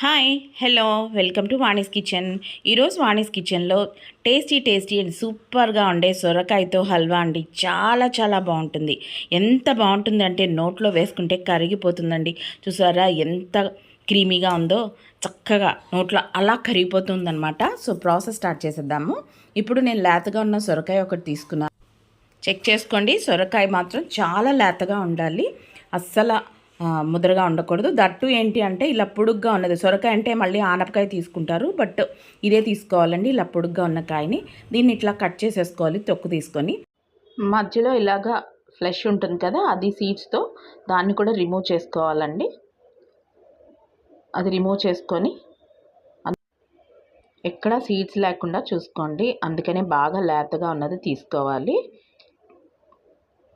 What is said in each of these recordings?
Hi hello welcome to Vani's kitchen. ఈరోజు వాణిస్ కిచెన్లో tasty tasty and సూపర్గా ఉండే సొరకాయతో హల్వా అండి. చాలా చాలా బాగుంటుంది. ఎంత బాగుంటుంది అంటే నోట్లో వేసుకుంటే కరిగిపోతుందండి. చూసారా ఎంత క్రీమీగా ఉందో? చక్కగా నోట్లో అలా కరిగిపోతుందన్నమాట. సో ప్రాసెస్ స్టార్ట్ చేసేద్దాము. ఇప్పుడు నేను లేతగా ఉన్న సొరకాయ ఒకటి తీసుకున్నాను చెక్ చేసుకోండి. సొరకాయ మాత్రం చాలా లేతగా ఉండాలి. అస్సలు ముద్రగా ఉండకూడదు. దట్టు ఏంటి అంటే ఇలా పొడుగ్గా ఉన్నది. సొరకాయ అంటే మళ్ళీ ఆనపకాయ తీసుకుంటారు బట్ ఇదే తీసుకోవాలండి. ఇలా పొడుగ్గా ఉన్న కాయని దీన్ని ఇట్లా కట్ చేసేసుకోవాలి తొక్కు తీసుకొని. మధ్యలో ఇలాగా ఫ్లెష్ ఉంటుంది కదా అది సీడ్స్తో దాన్ని కూడా రిమూవ్ చేసుకోవాలండి. అది రిమూవ్ చేసుకొని ఎక్కడ సీడ్స్ లేకుండా చూసుకోండి. అందుకనే బాగా లేతగా ఉన్నది తీసుకోవాలి.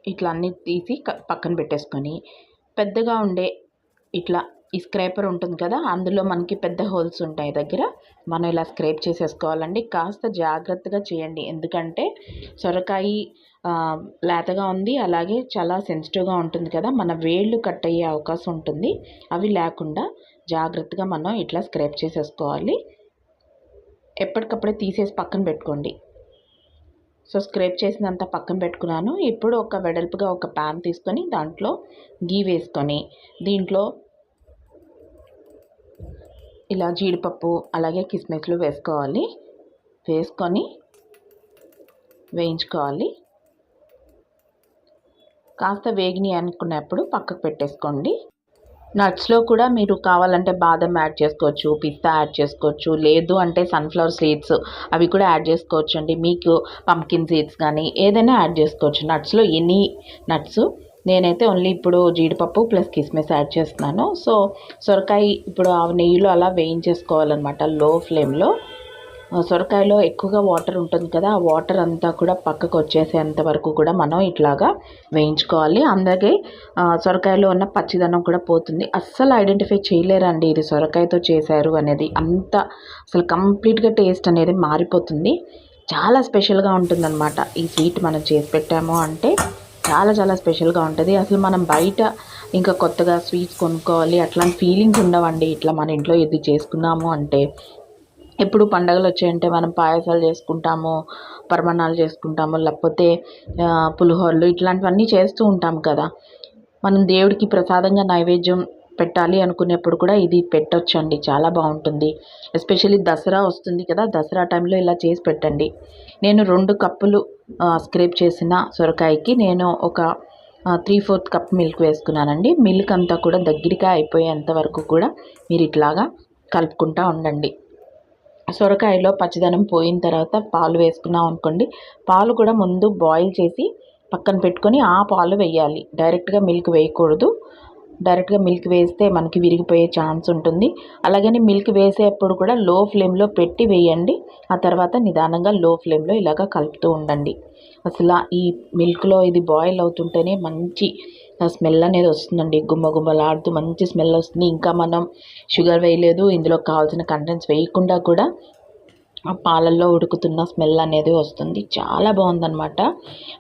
ఇట్లా అన్నీ తీసి పక్కన పెట్టేసుకొని పెద్దగా ఉండే ఇట్లా ఈ స్క్రేపర్ ఉంటుంది కదా అందులో మనకి పెద్ద హోల్స్ ఉంటాయి దగ్గర. మనం ఇలా స్క్రేప్ చేసేసుకోవాలండి. కాస్త జాగ్రత్తగా చేయండి. ఎందుకంటే సొరకాయ లేతగా ఉంది. అలాగే చాలా సెన్సిటివ్గా ఉంటుంది కదా. మన వేళ్ళు కట్ అయ్యే అవకాశం ఉంటుంది. అవి లేకుండా జాగ్రత్తగా మనం ఇట్లా స్క్రేప్ చేసేసుకోవాలి. ఎప్పటికప్పుడే తీసేసి పక్కన పెట్టుకోండి. సో స్క్రేప్ చేసినంత పక్కన పెట్టుకున్నాను. ఇప్పుడు ఒక వెడల్పుగా ఒక ప్యాన్ తీసుకొని దాంట్లో గీ వేసుకొని దీంట్లో ఇలా జీడిపప్పు అలాగే కిస్మిస్లు వేసుకోవాలి. వేసుకొని వేయించుకోవాలి. కాస్త వేగిని అనుకున్నప్పుడు పక్కకు పెట్టేసుకోండి. నట్స్లో కూడా మీరు కావాలంటే బాదం యాడ్ చేసుకోవచ్చు పిస్తా యాడ్ చేసుకోవచ్చు లేదు అంటే సన్ఫ్లవర్ సీడ్స్ అవి కూడా యాడ్ చేసుకోవచ్చు అండి మీకు పంకిన్ సీడ్స్ కానీ ఏదైనా యాడ్ చేసుకోవచ్చు. నట్స్లో ఎనీ నట్స్. నేనైతే ఓన్లీ ఇప్పుడు జీడిపప్పు ప్లస్ కిస్మిస్ యాడ్ చేస్తున్నాను. సో సొరకాయ ఇప్పుడు ఆ నెయ్యిలో అలా వేయించేసుకోవాలన్నమాట లో ఫ్లేమ్లో. సొరకాయలో ఎక్కువగా వాటర్ ఉంటుంది కదా ఆ వాటర్ అంతా కూడా పక్కకు వచ్చేసేంత వరకు కూడా మనం ఇట్లాగా వేయించుకోవాలి. అలాగే సొరకాయలో ఉన్న పచ్చిదనం కూడా పోతుంది. అస్సలు ఐడెంటిఫై చేయలేరండి ఇది సొరకాయతో చేశారు అనేది. అంత అసలు కంప్లీట్గా టేస్ట్ అనేది మారిపోతుంది. చాలా స్పెషల్గా ఉంటుందన్నమాట ఈ స్వీట్ మనం చేసి పెట్టాము అంటే. చాలా చాలా స్పెషల్గా ఉంటుంది. అసలు మనం బయట ఇంకా కొత్తగా స్వీట్స్ కొనుక్కోవాలి అట్లాంటి ఫీలింగ్స్ ఉండవండి. ఇట్లా మన ఇంట్లో ఇది చేసుకున్నాము అంటే ఎప్పుడు పండగలు వచ్చాయంటే మనం పాయసాలు చేసుకుంటాము పరమాణాలు చేసుకుంటాము లేకపోతే పులిహోరలు ఇట్లాంటివన్నీ చేస్తూ ఉంటాం కదా. మనం దేవుడికి ప్రసాదంగా నైవేద్యం పెట్టాలి అనుకునేప్పుడు కూడా ఇది పెట్టొచ్చండి. చాలా బాగుంటుంది. ఎస్పెషల్లీ దసరా వస్తుంది కదా దసరా టైంలో ఇలా చేసి పెట్టండి. నేను రెండు కప్పులు స్క్రేప్ చేసిన సొరకాయకి నేను ఒక త్రీ ఫోర్త్ కప్ మిల్క్ వేసుకున్నానండి. మిల్క్ అంతా కూడా దగ్గరగా అయిపోయేంత వరకు కూడా మీరు ఇట్లాగా కలుపుకుంటూ ఉండండి. సొరకాయలో పచ్చదనం పోయిన తర్వాత పాలు వేసుకున్నాం అనుకోండి. పాలు కూడా ముందు బాయిల్ చేసి పక్కన పెట్టుకొని ఆ పాలు వేయాలి. డైరెక్ట్గా మిల్క్ వేయకూడదు. డైరెక్ట్గా మిల్క్ వేస్తే మనకి విరిగిపోయే ఛాన్స్ ఉంటుంది. అలాగని మిల్క్ వేసేటప్పుడు కూడా లో ఫ్లేమ్లో పెట్టి వేయండి. ఆ తర్వాత నిదానంగా లో ఫ్లేమ్లో ఇలాగ కలుపుతూ ఉండండి. అసలు ఈ మిల్క్లో ఇది బాయిల్ అవుతుంటేనే మంచి స్మెల్ అనేది వస్తుందండి. గుమ్మ గుమ్మలాడుతూ మంచి స్మెల్ వస్తుంది. ఇంకా మనం షుగర్ వేయలేదు ఇందులో కావాల్సిన కంటెంట్స్ వేయకుండా కూడా ఆ పాలల్లో ఉడుకుతున్న స్మెల్ అనేది వస్తుంది. చాలా బాగుందన్నమాట.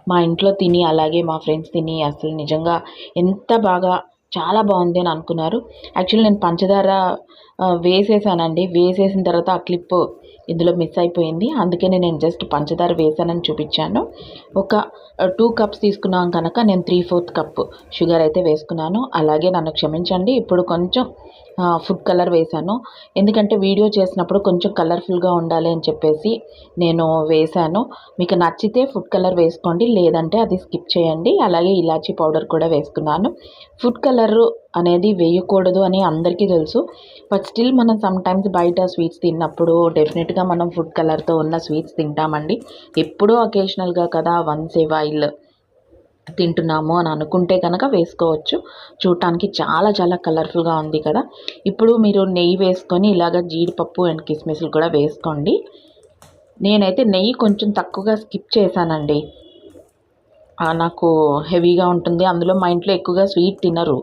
మా ఇంట్లో తిని అలాగే మా ఫ్రెండ్స్ తిని అసలు నిజంగా ఎంత బాగా చాలా బాగుంది అని అనుకున్నారు. యాక్చువల్లీ నేను పంచదార వేసేసానండి. వేసేసిన తర్వాత ఆ క్లిప్ ఇందులో మిస్ అయిపోయింది. అందుకనే నేను జస్ట్ పంచదార వేసానని చూపించాను. ఒక టూ కప్స్ తీసుకున్నాం కనుక నేను త్రీ ఫోర్త్ కప్ షుగర్ అయితే వేసుకున్నాను. అలాగే నన్ను క్షమించండి ఇప్పుడు కొంచెం ఫుడ్ కలర్ వేశాను. ఎందుకంటే వీడియో చేసినప్పుడు కొంచెం కలర్ఫుల్గా ఉండాలి అని చెప్పేసి నేను వేశాను. మీకు నచ్చితే ఫుడ్ కలర్ వేసుకోండి లేదంటే అది స్కిప్ చేయండి. అలాగే ఇలాచీ పౌడర్ కూడా వేసుకున్నాను. ఫుడ్ కలర్ అనేది వేయకూడదు అని అందరికీ తెలుసు. బట్ స్టిల్ మనం సమ్టైమ్స్ బయట స్వీట్స్ తిన్నప్పుడు డెఫినెట్గా మనం ఫుడ్ కలర్తో ఉన్న స్వీట్స్ తింటామండి. ఎప్పుడూ అకేషనల్గా కదా వన్స్ ఏ వైల్ తింటున్నాము అని అనుకుంటే కనుక వేసుకోవచ్చు. చూడటానికి చాలా చాలా కలర్ఫుల్గా ఉంది కదా. ఇప్పుడు మీరు నెయ్యి వేసుకొని ఇలాగ జీడిపప్పు అండ్ కిస్మిస్లు కూడా వేసుకోండి. నేనైతే నెయ్యి కొంచెం తక్కువగా స్కిప్ చేశానండి. నాకు హెవీగా ఉంటుంది. అందులో మా ఇంట్లో ఎక్కువగా స్వీట్ తినరు.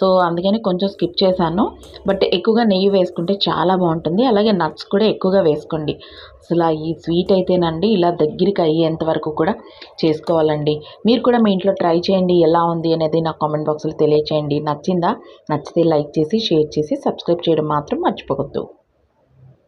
సో అందుకని కొంచెం స్కిప్ చేశాను. బట్ ఎక్కువగా నెయ్యి వేసుకుంటే చాలా బాగుంటుంది. అలాగే నట్స్ కూడా ఎక్కువగా వేసుకోండి. అసలు ఈ స్వీట్ అయితేనండి ఇలా దగ్గరికి అయ్యేంత వరకు కూడా చేసుకోవాలండి. మీరు కూడా మీ ఇంట్లో ట్రై చేయండి. ఎలా ఉంది అనేది నాకు కామెంట్ బాక్స్లో తెలియచేయండి. నచ్చిందా? నచ్చితే లైక్ చేసి షేర్ చేసి సబ్స్క్రైబ్ చేయడం మాత్రం మర్చిపోవద్దు.